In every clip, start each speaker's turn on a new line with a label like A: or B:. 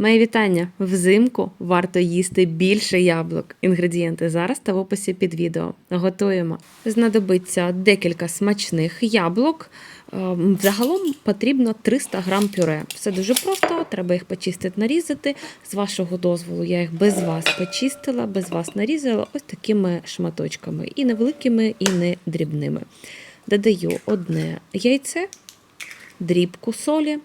A: Мої вітання! Взимку варто їсти більше яблук. Інгредієнти зараз та в описі під відео. Готуємо. Знадобиться декілька смачних яблук. Ем, Загалом потрібно 300 грам пюре. Все дуже просто, треба їх почистити, нарізати. З вашого дозволу я їх без вас почистила, без вас нарізала ось такими шматочками. І невеликими, і не дрібними. Додаю одне яйце, дрібку солі,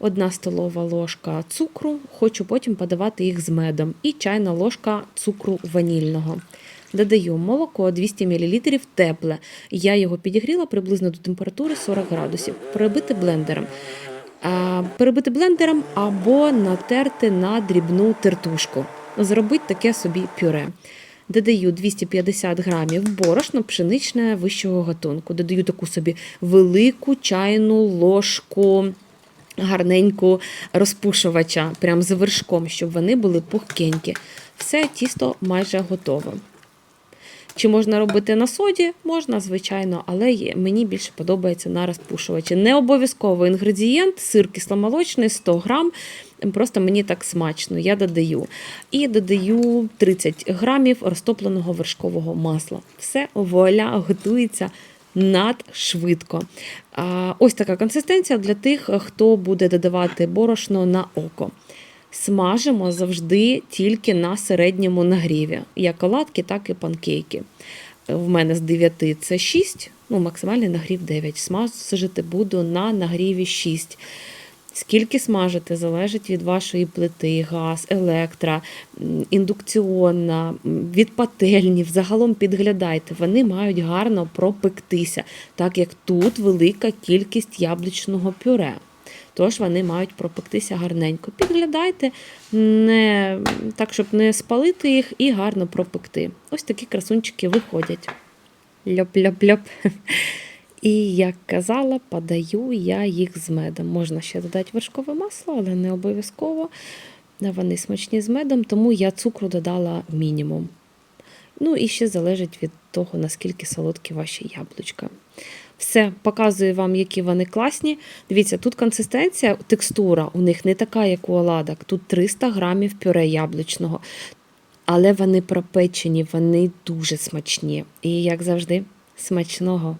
A: одна столова ложка цукру, хочу потім подавати їх з медом, і чайна ложка цукру ванільного. Додаю молоко 200 мл тепле. Я його підігріла приблизно до температури 40 градусів. Перебити блендером. Перебити блендером або натерти на дрібну тертушку. Зробити таке собі пюре. Додаю 250 грамів борошно пшеничне вищого гатунку. Додаю таку собі велику чайну ложку гарненьку розпушувача, прям з вершком, щоб вони були пухкенькі. Все тісто майже готове. Чи можна робити на соді? Можна, звичайно, але мені більше подобається на розпушувачі. Не обов'язково інгредієнт, сир кисломолочний, 100 грам. Просто мені так смачно, я додаю. І додаю 30 грамів розтопленого вершкового масла. Все, вуаля, готується надшвидко. Ось така консистенція для тих, хто буде додавати борошно на око. Смажимо завжди тільки на середньому нагріві, як оладки, так і панкейки. В мене з 9 це 6, ну максимальний нагрів 9. Смажити буду на нагріві 6. Скільки смажити, залежить від вашої плити, газ, електра, індукціонна, від пательні. Взагалом підглядайте, вони мають гарно пропектися, так як тут велика кількість яблучного пюре. Тож вони мають пропектися гарненько. Підглядайте, не, так, щоб не спалити їх і гарно пропекти. Ось такі красунчики виходять. Льоп-льоп-льоп. І як казала, подаю я їх з медом. Можна ще додати вершкове масло, але не обов'язково. Вони смачні з медом, тому я цукру додала мінімум. Ну і ще залежить від того, наскільки солодкі ваші яблучка. Все, показую вам, які вони класні. Дивіться, тут консистенція, текстура у них не така, як у оладок. Тут 300 грамів пюре яблучного. Але вони пропечені, вони дуже смачні. І, як завжди, смачного.